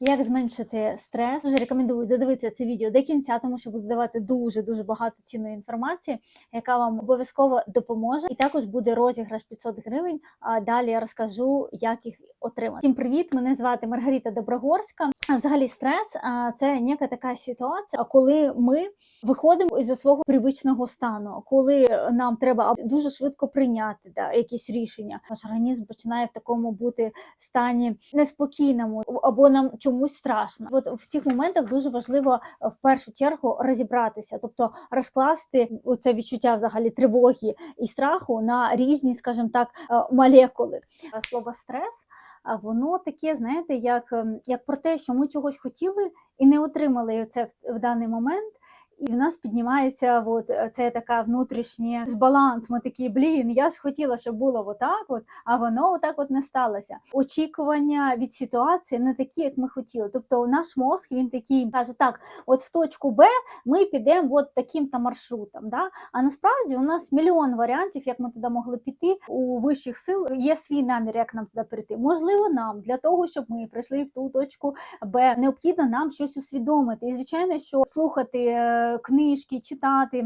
Як зменшити стрес? Дуже рекомендую додивитися це відео до кінця, тому що буду давати дуже дуже багато цінної інформації, яка вам обов'язково допоможе. І також буде розіграш 500 гривень. А далі я розкажу, як їх отримати. Всім привіт! Мене звати Маргарита Доброгорська. А взагалі стрес це ніяка така ситуація, коли ми виходимо із свого привичного стану, коли нам треба дуже швидко прийняти да, якісь рішення. Наш організм починає в такому бути стані неспокійному або нам чомусь страшно. От в цих моментах дуже важливо е, в першу чергу розібратися, тобто розкласти це відчуття взагалі тривоги і страху на різні, скажімо так, е, молекули. Слово стрес, воно таке, знаєте, як, ем, як про те, що ми чогось хотіли і не отримали це в, в даний момент. І в нас піднімається от е, це така внутрішній збаланс. Ми такі, блін, я ж хотіла, щоб було отак, от, а воно отак от не сталося. Очікування від ситуації не такі, як ми хотіли. Тобто, наш мозк він такий каже: так, от в точку Б ми підемо от таким то маршрутом. Да? А насправді у нас мільйон варіантів, як ми туди могли піти. У вищих сил є свій намір, як нам туди прийти. Можливо, нам для того, щоб ми прийшли в ту точку Б, необхідно нам щось усвідомити. І звичайно, що слухати. Книжки, читати.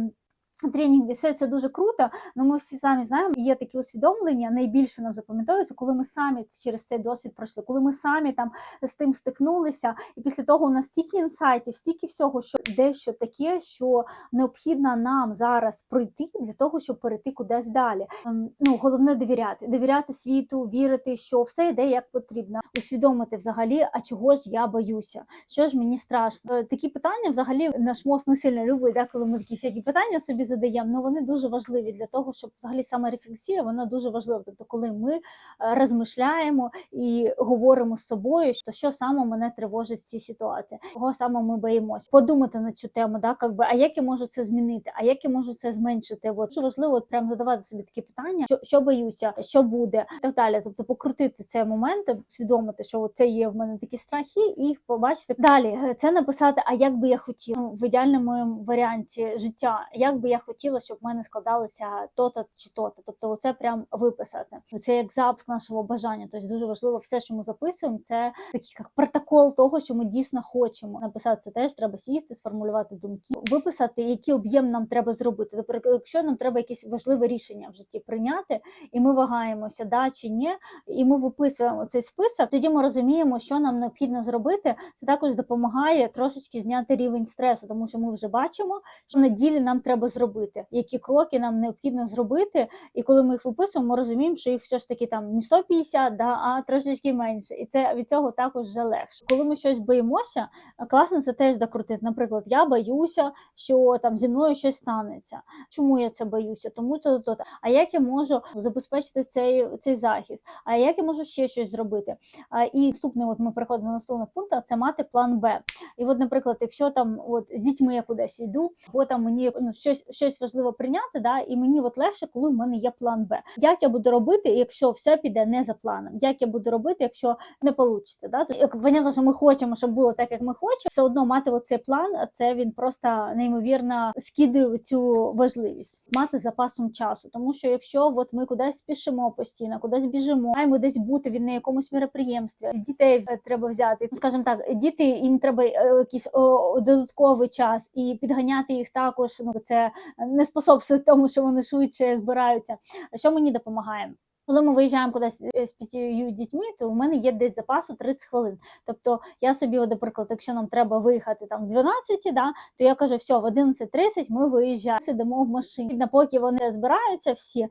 Тренінги, все це дуже круто, але ми всі самі знаємо, є такі усвідомлення, найбільше нам запам'ятовується, коли ми самі через цей досвід пройшли, коли ми самі там з тим стикнулися, і після того у нас стільки інсайтів, стільки всього, що дещо таке, що необхідно нам зараз пройти для того, щоб перейти кудись далі. Ем, Ну головне довіряти, довіряти світу, вірити, що все йде як потрібно, усвідомити взагалі, а чого ж я боюся, що ж мені страшно. Е, Такі питання взагалі наш мозк не сильно любить, да, коли ми такі всякі питання собі задаємо, ну вони дуже важливі для того, щоб взагалі саме рефлексія, вона дуже важлива. Тобто, коли ми е, розмишляємо і говоримо з собою, що що саме мене тривожить в цій ситуації, кого саме ми боїмося, подумати на цю тему, да, как би, а як я можу це змінити, а як я можу це зменшити? От дуже важливо от прям задавати собі такі питання, що, що боюся, що буде, і так далі. Тобто покрутити цей момент, усвідомити, що це є в мене такі страхи, і їх побачити. Далі е, це написати, а як би я хотіла ну, в ідеальному варіанті життя, як би я хотіла, щоб в мене складалося то-то чи то-то. Тобто, оце прям виписати. Це як запуск нашого бажання. Тобто дуже важливо все, що ми записуємо, це такий як протокол того, що ми дійсно хочемо. Написати це теж треба сісти, сформулювати думки, виписати, який об'єм нам треба зробити. Тобто, якщо нам треба якесь важливе рішення в житті прийняти, і ми вагаємося, да чи ні, і ми виписуємо цей список, тоді ми розуміємо, що нам необхідно зробити. Це також допомагає трошечки зняти рівень стресу, тому що ми вже бачимо, що на ділі нам треба зробити, які кроки нам необхідно зробити. І коли ми їх виписуємо, ми розуміємо, що їх все ж таки там не 150, да, а трошечки менше. І це від цього також вже легше. Коли ми щось боїмося, класно це теж докрутити. Наприклад, я боюся, що там зі мною щось станеться. Чому я це боюся? Тому то то. А як я можу забезпечити цей цей захист? А як я можу ще щось зробити? А, і наступний, от ми переходимо до наступного пункту, це мати план Б. І, от, наприклад, якщо там от з дітьми я кудись йду, бо там мені ну щось щось важливо прийняти, да, і мені от легше, коли в мене є план Б. Як я буду робити, якщо все піде не за планом? Як я буду робити, якщо не вийде? Да? То, як понятно, що ми хочемо, щоб було так, як ми хочемо, все одно мати оцей план, це він просто неймовірно скидує цю важливість, мати запасом часу. Тому що якщо от ми кудись спішимо постійно, кудись біжимо, маємо десь бути від на якомусь мероприємстві, дітей треба взяти. Ну, скажімо так, діти їм треба е, якийсь додатковий час і підганяти їх також. Ну це не способствує тому, що вони швидше збираються. Що мені допомагає? Коли ми виїжджаємо кудись е, з п'ятью дітьми, то у мене є десь запасу 30 хвилин. Тобто я собі, наприклад, якщо нам треба виїхати там в 12, да, то я кажу, все, в 11.30 ми виїжджаємо, сидимо в машині. Напоки вони збираються всі,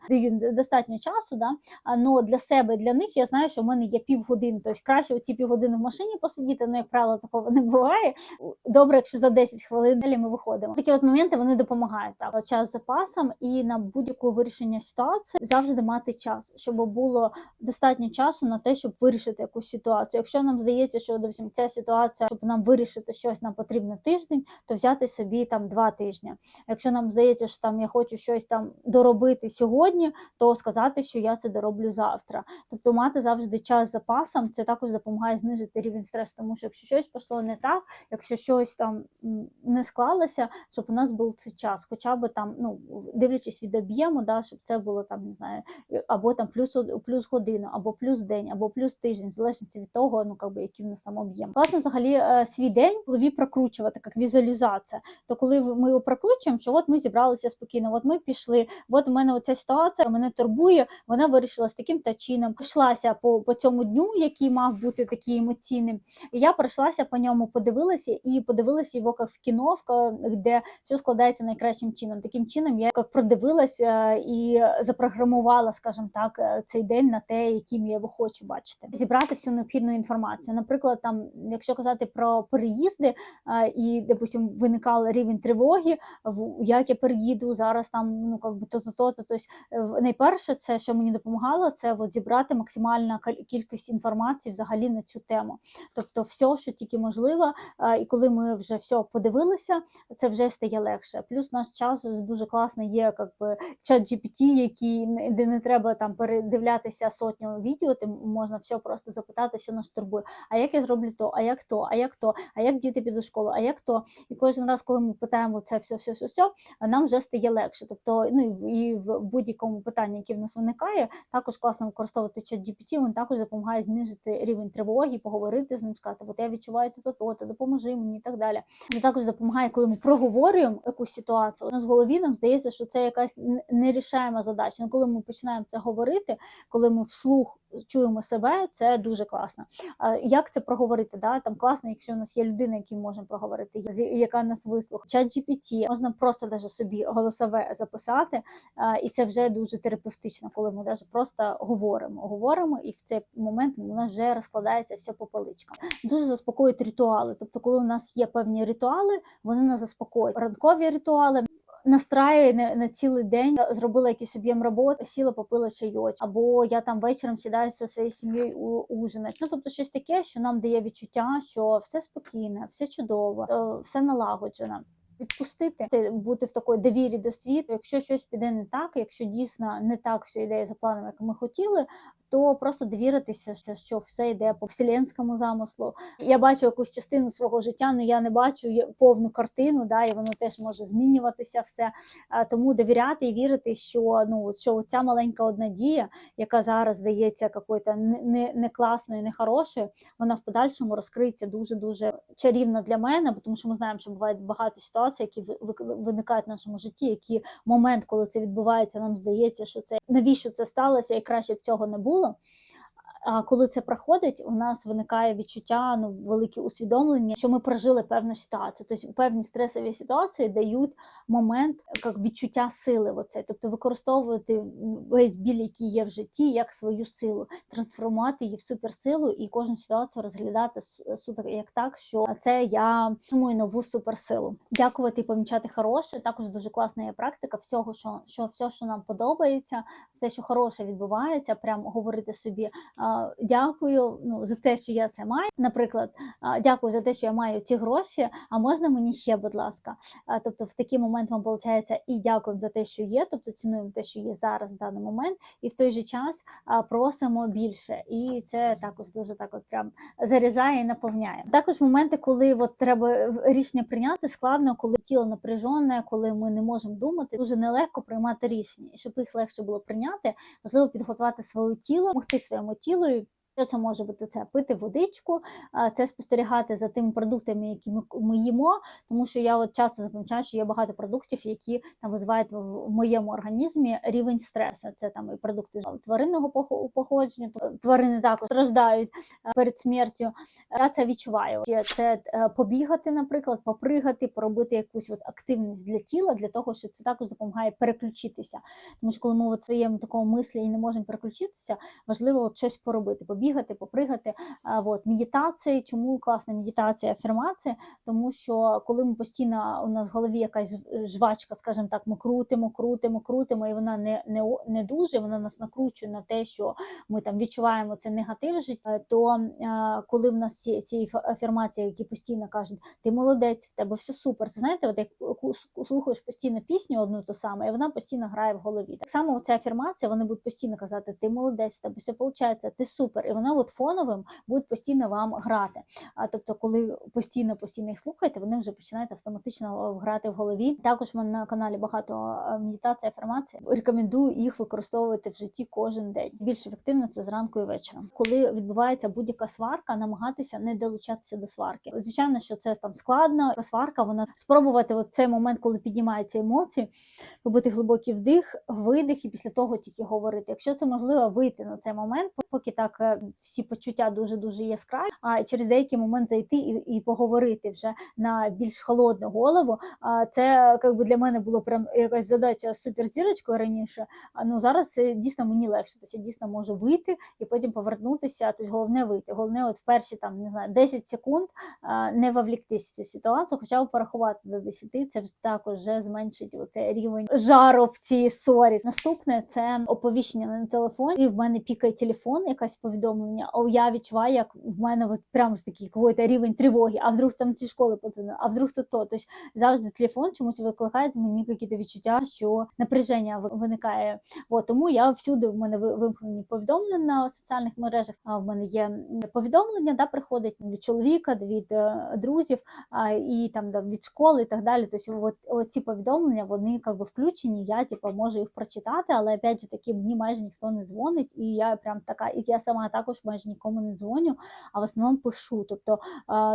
достатньо часу, да, але для себе, для них я знаю, що в мене є півгодини. Тобто краще ці півгодини в машині посидіти, але, як правило, такого не буває. Добре, якщо за 10 хвилин далі ми виходимо. Такі от моменти вони допомагають. Так. Час з запасом і на будь-яку вирішення ситуації завжди мати час щоб було достатньо часу на те, щоб вирішити якусь ситуацію. Якщо нам здається, що допустим, ця ситуація, щоб нам вирішити щось, нам потрібно тиждень, то взяти собі там два тижні. Якщо нам здається, що там я хочу щось там доробити сьогодні, то сказати, що я це дороблю завтра. Тобто мати завжди час з запасом, це також допомагає знизити рівень стресу, тому що якщо щось пішло не так, якщо щось там не склалося, щоб у нас був цей час, хоча б там, ну дивлячись від об'єму, да, щоб це було там, не знаю, або там плюс плюс годину, або плюс день, або плюс тиждень, в залежності від того, ну как би який в нас там об'єм. Класно взагалі е, свій день в голові прокручувати як візуалізація. То коли ми його прокручуємо, що от ми зібралися спокійно, от ми пішли, от у мене оця ситуація мене турбує, вона вирішила з таким та чином. Йшлася по, по цьому дню, який мав бути такий емоційним. І я пройшлася по ньому, подивилася і подивилася його як в кіно, де все складається найкращим чином. Таким чином я як продивилася і запрограмувала, скажімо так, е, цей день на те, яким я його хочу бачити. Зібрати всю необхідну інформацію. Наприклад, там, якщо казати про переїзди, е, і, допустим, виникав рівень тривоги, як я переїду зараз там, ну как би то-то, то-то. Тобто, е, найперше, це що мені допомагало, це от зібрати максимальна каль- кількість інформації взагалі на цю тему. Тобто, все, що тільки можливо, е, і коли ми вже все подивилися, це вже стає легше. Плюс наш час дуже класно є, як би чат GPT, який де не треба там передивлятися сотню відео, ти можна все просто запитати, все нас турбує. А як я зроблю то, а як то, а як то, а як діти підуть в школу, а як то? І кожен раз, коли ми питаємо це все, все, все, все, нам вже стає легше. Тобто, ну і в- будь-якому питанні, яке в нас виникає, також класно використовувати чат GPT, він також допомагає знижити рівень тривоги, поговорити з ним, сказати, от я відчуваю то, то, то, допоможи мені і так далі. Він також допомагає, коли ми проговорюємо якусь ситуацію. У нас в голові нам здається, що це якась нерішаема задача. Ну, коли ми починаємо це говорити, коли ми вслух чуємо себе, це дуже класно. А як це проговорити? Да? Там класно, якщо у нас є людина, якій можемо проговорити, яка нас вислухає. Чат GPT, можна просто даже собі голосове записати, і це вже дуже терапевтично, коли ми даже просто говоримо. Говоримо, і в цей момент у нас вже розкладається все по поличкам. Дуже заспокоюють ритуали. Тобто, коли у нас є певні ритуали, вони нас заспокоюють. Ранкові ритуали. Настраює на, на цілий день, Я зробила якийсь об'єм роботи, сіла, попила чайочок, або я там вечором сідаю зі своєю сім'єю ужинати. Ну тобто щось таке, що нам дає відчуття, що все спокійне, все чудово, е, все налагоджено. Відпустити, ти- бути в такої довірі до світу. Якщо щось піде не так, якщо дійсно не так все йде за планом, як ми хотіли, то просто довіритися, що- що все йде по вселенському замислу. Я бачу якусь частину свого життя, але я не бачу повну картину, да, і воно теж може змінюватися все. Тому довіряти і вірити, що ну що ця маленька одна дія, яка зараз здається якоюсь не, не, класною, не хорошою, вона в подальшому розкриється дуже дуже чарівно для мене, тому що ми знаємо, що бувають багато ситуацій, які ви- ви- виникають в нашому житті, які момент, коли це відбувається, нам здається, що це навіщо це сталося, і краще б цього не було. 嗯。А коли це проходить, у нас виникає відчуття, ну велике усвідомлення, що ми прожили певну ситуацію. Тобто певні стресові ситуації дають момент як відчуття сили. Оце. Тобто використовувати весь біль, який є в житті, як свою силу, трансформувати її в суперсилу і кожну ситуацію розглядати с- суто як так, що це я маю нову суперсилу. Дякувати і помічати хороше. Також дуже класна є практика всього, що, що все, що нам подобається, все, що хороше відбувається, прям говорити собі дякую ну, за те, що я це маю. Наприклад, дякую за те, що я маю ці гроші. А можна мені ще, будь ласка? Тобто, в такий момент вам виходить і дякуємо за те, що є, тобто цінуємо те, що є зараз в даний момент, і в той же час просимо більше. І це також дуже так, от прям заряджає і наповняє. Також моменти, коли от треба рішення прийняти, складно, коли тіло напряжене, коли ми не можемо думати, дуже нелегко приймати рішення. І щоб їх легше було прийняти, важливо підготувати своє тіло, допомогти своєму тілу. І що це може бути? Це пити водичку, це спостерігати за тими продуктами, які ми, ми їмо. Тому що я от часто запам'ятаю, що є багато продуктів, які там визивають в, моєму організмі рівень стресу. Це там і продукти тваринного походження. Тварини також страждають перед смертю. Я це відчуваю. Це е, побігати, наприклад, попригати, поробити якусь от активність для тіла, для того, що це також допомагає переключитися. Тому що коли ми в своєму такому мислі і не можемо переключитися, важливо от щось поробити, побігати, попригати. А, от, медитації, чому класна медитація, афірмація? Тому що коли ми постійно у нас в голові якась жвачка, скажімо так, ми крутимо, крутимо, крутимо, і вона не, не, не дуже, вона нас накручує на те, що ми там відчуваємо це негатив в житті, то коли в нас ці, ці афірмації, які постійно кажуть, ти молодець, в тебе все супер. Це знаєте, от як слухаєш постійно пісню одну ту саму, і вона постійно грає в голові. Так само ця афірмація, вони будуть постійно казати, ти молодець, в тебе все виходить, ти супер. І вони от фоновим будуть постійно вам грати. А тобто, коли постійно постійно їх слухаєте, вони вже починають автоматично грати в голові. Також мене на каналі багато е, медитації, афірмації. Рекомендую їх використовувати в житті кожен день. Більш ефективно це зранку і вечором. Коли відбувається будь-яка сварка, намагатися не долучатися до сварки. Звичайно, що це там складно. Сварка, вона спробувати от цей момент, коли піднімаються емоції, робити глибокий вдих, видих, і після того тільки говорити. Якщо це можливо, вийти на цей момент, поки так е, всі почуття дуже дуже яскраві, а через деякий момент зайти і, і поговорити вже на більш холодну голову. А це як би для мене було прям якась задача з суперзірочкою раніше. А ну зараз дійсно мені легше. Тобто я дійсно можу вийти і потім повернутися. Тобто головне вийти. Головне, от в перші там не знаю 10 секунд не вовліктися в цю ситуацію, хоча б порахувати до 10, Це вже також вже зменшить оцей рівень жару в цій ссорі. Наступне це оповіщення на телефоні. І в мене пікає телефон, якесь повідомлення. О, я відчуваю, як в мене от прямо такий рівень тривоги. А вдруг там ці школи подзвонили, а вдруг то то. Тобто завжди телефон чомусь викликає мені якісь відчуття, що напряження виникає. От, тому я всюди в мене вимкнені повідомлення на соціальних мережах. А в мене є повідомлення, да, приходить від чоловіка, від е, друзів а, і там да, від школи і так далі. Тобто, от, ці повідомлення вони как би включені. Я типу, можу їх прочитати, але опять же таки мені майже ніхто не дзвонить, і я прям така, і я сама також майже нікому не дзвоню, а в основному пишу. Тобто,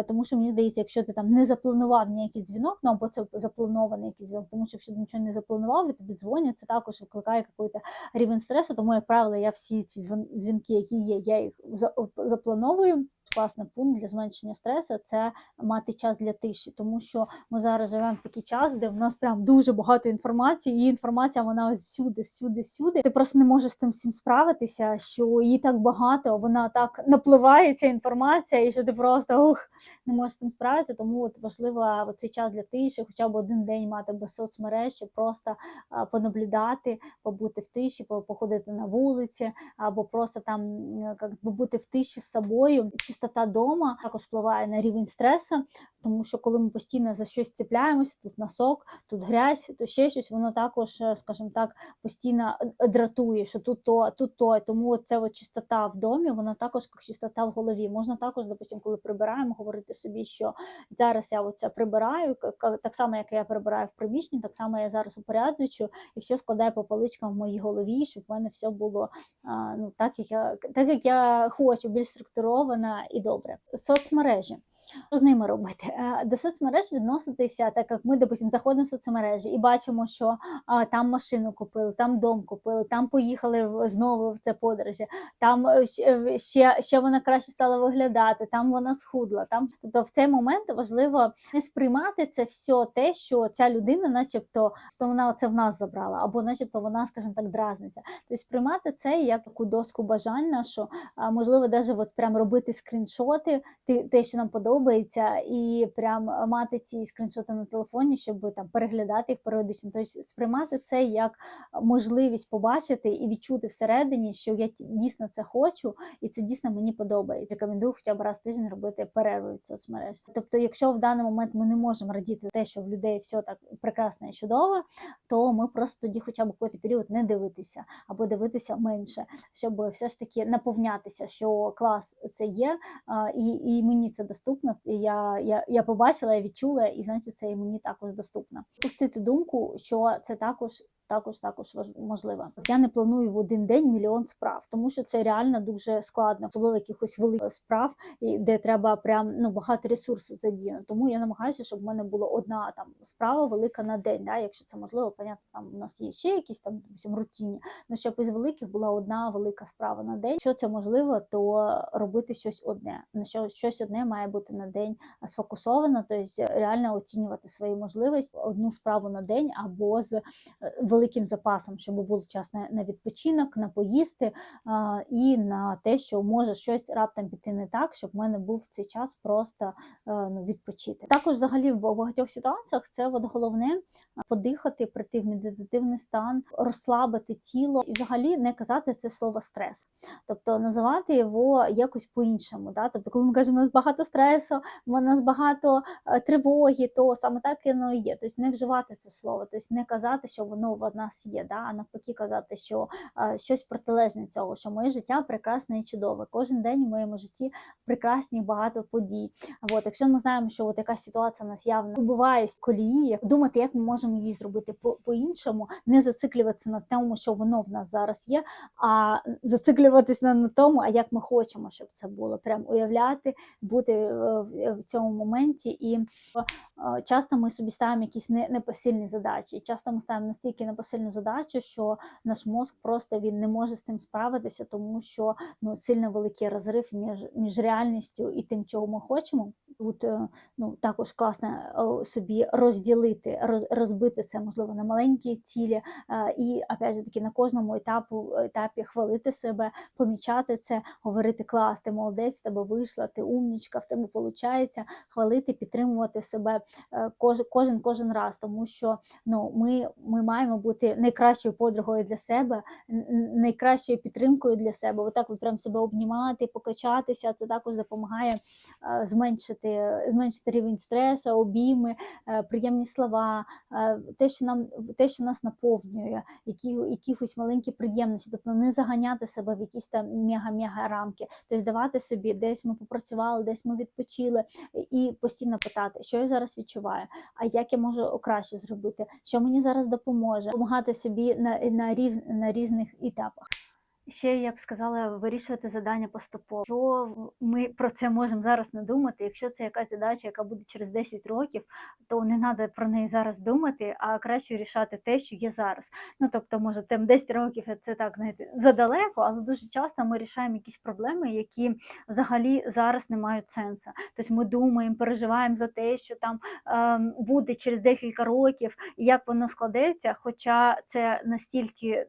тому що мені здається, якщо ти там не запланував ніякий дзвінок, ну або це запланований якийсь дзвінок, тому що якщо ти нічого не запланував, і тобі дзвонять, це також викликає якийсь рівень стресу. Тому, як правило, я всі ці дзвінки, які є, я їх за- заплановую. Класний пункт для зменшення стресу це мати час для тиші, тому що ми зараз живемо в такий час, де в нас прям дуже багато інформації, і інформація вона ось всюди, всюди, всюди. Ти просто не можеш з тим всім справитися, що її так багато, вона так напливає ця інформація, і що ти просто ух, не можеш з тим справитися. Тому от важливо цей час для тиші, хоча б один день мати без соцмереж, щоб просто понаблюдати, побути в тиші, походити на вулиці, або просто там як бути в тиші з собою. Чистота дома також впливає на рівень стресу, тому що коли ми постійно за щось цепляємося, тут носок, тут грязь, то ще щось, воно також, е, скажімо так, постійно е, дратує, що тут то, тут то. Тому це от чистота в домі, вона також як чистота в голові. Можна також, допустим, коли прибираємо, говорити собі, що зараз я оце прибираю, так само, як я прибираю в приміщенні, так само я зараз упорядочу і все складаю по поличкам в моїй голові, щоб в мене все було ну, так, як я, так, як я хочу, більш структуровано і добре. Соцмережі. Що з ними робити? Е, До соцмереж відноситися, так як ми, допустим, заходимо в соцмережі і бачимо, що там машину купили, там дом купили, там поїхали знову в це подорожі, там е, ще, ще, ще вона краще стала виглядати, там вона схудла. Там тобто в цей момент важливо не сприймати це все те, що ця людина, начебто, то вона це в нас забрала, або начебто вона, скажімо так, дразниться. Тобто сприймати це як таку доску бажань нашу, а, можливо, навіть от прям робити скріншоти, те, що нам подобається, і прям мати ці скріншоти на телефоні, щоб там переглядати їх періодично. Тобто сприймати це як можливість побачити і відчути всередині, що я дійсно це хочу, і це дійсно мені подобається. Рекомендую хоча б раз в тиждень робити перерву від соцмереж. Тобто, якщо в даний момент ми не можемо радіти те, що в людей все так прекрасно і чудово, то ми просто тоді, хоча б якийсь період не дивитися або дивитися менше, щоб все ж таки наповнятися, що клас це є, і, і мені це доступно. І я, я, я побачила, я відчула, і значить це і мені також доступно. Пустити думку, що це також. Також також можливо. Я не планую в один день мільйон справ, тому що це реально дуже складно, особливо якихось великих справ, де треба прям ну багато ресурсів задіяно. Тому я намагаюся, щоб в мене була одна там справа велика на день. Да? Якщо це можливо, понятно, там у нас є ще якісь там рутинні. Ну щоб із великих була одна велика справа на день. Якщо це можливо, то робити щось одне. На що щось одне має бути на день сфокусовано, тобто реально оцінювати свої можливості одну справу на день або з е, великим запасом, щоб був час на, відпочинок, на поїсти і на те, що може щось раптом піти не так, щоб в мене був цей час просто е, ну, відпочити. Також, взагалі, в багатьох ситуаціях це от головне подихати, прийти в медитативний стан, розслабити тіло і взагалі не казати це слово стрес, тобто називати його якось по-іншому. Да? Тобто, коли ми кажемо, у нас багато стресу, у нас багато е, тривоги, то саме так воно і є. Тобто не вживати це слово, тобто не казати, що воно в нас є, да? а навпаки казати, що е, щось протилежне цього, що моє життя прекрасне і чудове. Кожен день в моєму житті прекрасні багато подій. От, якщо ми знаємо, що от якась ситуація нас явно вибуває з колії, думати, як ми можемо її зробити по- по-іншому, не зациклюватися на тому, що воно в нас зараз є, а зациклюватися на, на тому, а як ми хочемо, щоб це було. Прям уявляти, бути е, в, в цьому моменті. І е, часто ми собі ставимо якісь непосильні задачі. Часто ми ставимо настільки непосильну задачу, що наш мозк просто він не може з тим справитися, тому що ну сильно великий розрив між, між реальністю і тим, чого ми хочемо. Тут е, ну також класно е, собі розділити, роз, розбити це можливо на маленькі цілі, е, і опять же таки на кожному етапу етапі хвалити себе, помічати це, говорити клас, ти молодець, тебе вийшла, ти умнічка, в тебе виходить, хвалити, підтримувати себе е, кожен, кожен раз, тому що ну ми, ми маємо бути найкращою подругою для себе, найкращою підтримкою для себе. Отак ви прям себе обнімати, покачатися. Це також допомагає е, зменшити, зменшити рівень стресу, обійми, е, приємні слова, е, те, що нам те, що нас наповнює, які, якихось маленькі приємності, тобто не заганяти себе в якісь там мега-мега рамки, тобто давати собі, десь ми попрацювали, десь ми відпочили, і постійно питати, що я зараз відчуваю, а як я можу краще зробити, що мені зараз допоможе, допомагати собі на, на, різ, на різних етапах. Ще я б сказала вирішувати завдання поступово. Що ми про це можемо зараз не думати. Якщо це якась задача, яка буде через 10 років, то не треба про неї зараз думати, а краще рішати те, що є зараз. Ну тобто, може, там 10 років це так знаєте, задалеко, але дуже часто ми рішаємо якісь проблеми, які взагалі зараз не мають сенсу. Тобто ми думаємо, переживаємо за те, що там ем, буде через декілька років, як воно складеться. Хоча це настільки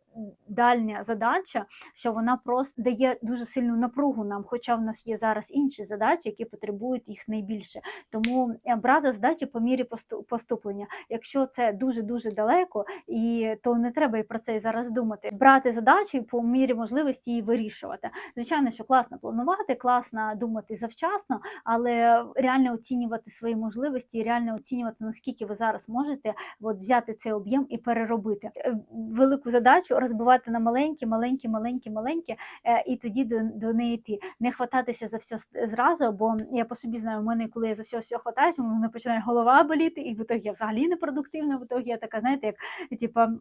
дальня задача що вона просто дає дуже сильну напругу нам, хоча в нас є зараз інші задачі, які потребують їх найбільше. Тому е, брати задачі по мірі поступлення. Якщо це дуже дуже далеко, і то не треба і про це і зараз думати. Брати задачі по мірі можливості і вирішувати. Звичайно, що класно планувати, класно думати завчасно, але реально оцінювати свої можливості, реально оцінювати наскільки ви зараз можете от, взяти цей об'єм і переробити Е, велику задачу розбивати на маленькі, маленькі, маленькі, маленькі, е, і тоді до, до неї йти. Не хвататися за все зразу, бо я по собі знаю, в мене, коли я за все, все хватаюся, в мене починає голова боліти, і в итогі я взагалі непродуктивна, в итогі я така, знаєте, як типа.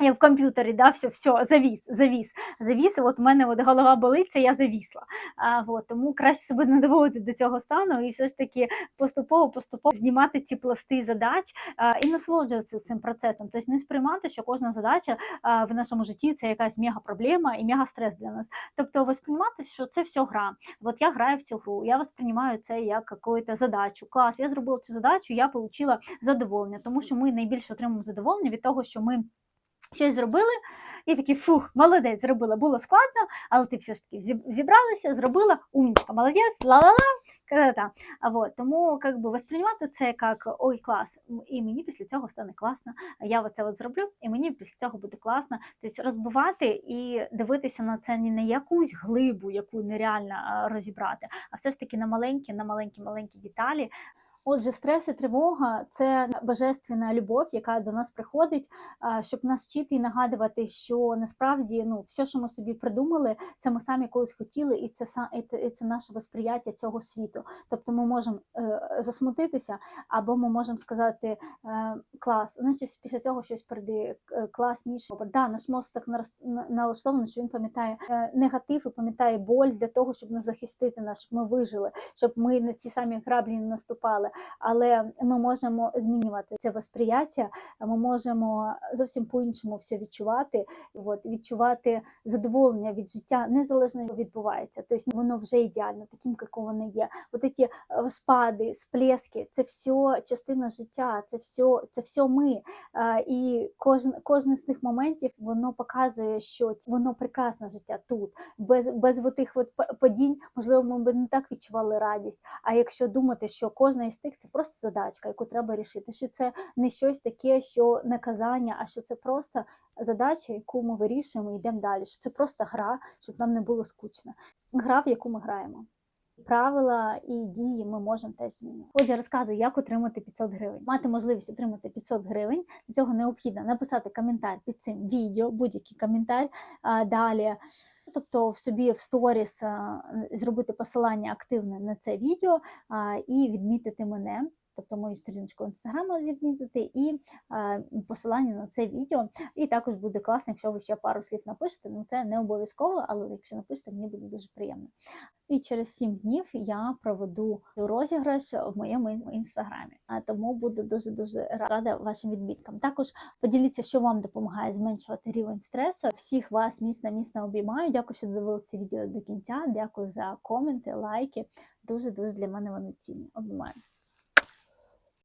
Як в комп'ютері, да, все, все, завіс, завіс, завіс, от в мене от голова болить, це я завісла. А, от, тому краще себе не доводити до цього стану і все ж таки поступово, поступово знімати ці пласти задач а, і насолоджуватися цим процесом. Тобто не сприймати, що кожна задача а, в нашому житті це якась мега проблема і мега стрес для нас. Тобто восприймати, що це все гра. От я граю в цю гру, я восприймаю це як якусь задачу. Клас, я зробила цю задачу, я отримала задоволення, тому що ми найбільше отримуємо задоволення від того, що ми щось зробили, і такі фух, молодець, зробила. Було складно, але ти все ж таки зібралася, зробила, умничка, молодець, ла-ла-ла. А вот, тому как би восприймати це як ой, клас, і мені після цього стане класно. Я оце от зроблю, і мені після цього буде класно. Тобто розбивати і дивитися на це не на якусь глибу, яку нереально розібрати, а все ж таки на маленькі, на маленькі, маленькі деталі. Отже, стрес і тривога це божественна любов, яка до нас приходить, щоб нас вчити і нагадувати, що насправді ну все, що ми собі придумали, це ми самі колись хотіли, і це і це- наше восприяття цього світу. Тобто ми можемо е, засмутитися, або ми можемо сказати е, клас, значить після цього щось прийде е, класніше. Да, наш мозок так налаштований, що він пам'ятає негатив і пам'ятає боль для того, щоб нас захистити нас, щоб ми вижили, щоб ми на ці самі граблі не наступали. Але ми можемо змінювати це восприяття, ми можемо зовсім по-іншому все відчувати. От, відчувати задоволення від життя незалежно що відбувається. Тобто воно вже ідеально, таким, як воно є. От ці е, спади, сплески, це все частина життя, це все, це все ми. І кожен, кожен з тих моментів воно показує, що воно прекрасне життя тут. Без, без тих от па- падінь, можливо, ми б не так відчували радість. А якщо думати, що кожна із тих це просто задачка, яку треба рішити, що це не щось таке, що наказання, а що це просто задача, яку ми вирішуємо і йдемо далі. Що це просто гра, щоб нам не було скучно. Гра, в яку ми граємо. Правила і дії ми можемо теж змінювати. Отже, розказую, як отримати 500 гривень. Мати можливість отримати 500 гривень. Для цього необхідно написати коментар під цим відео, будь-який коментар. Далі, тобто в собі в сторіс зробити посилання активне на це відео і відмітити мене. Тобто мою сторіночку інстаграму відмітити і а, посилання на це відео. І також буде класно, якщо ви ще пару слів напишете. Ну це не обов'язково, але якщо напишете, мені буде дуже приємно. І через 7 днів я проведу розіграш в моєму інстаграмі. Тому буду дуже дуже рада вашим відміткам. Також поділіться, що вам допомагає зменшувати рівень стресу. Всіх вас міцно міцно обіймаю. Дякую, що дивилися відео до кінця. Дякую за коменти, лайки. Дуже дуже для мене вони цінні. Обіймаю.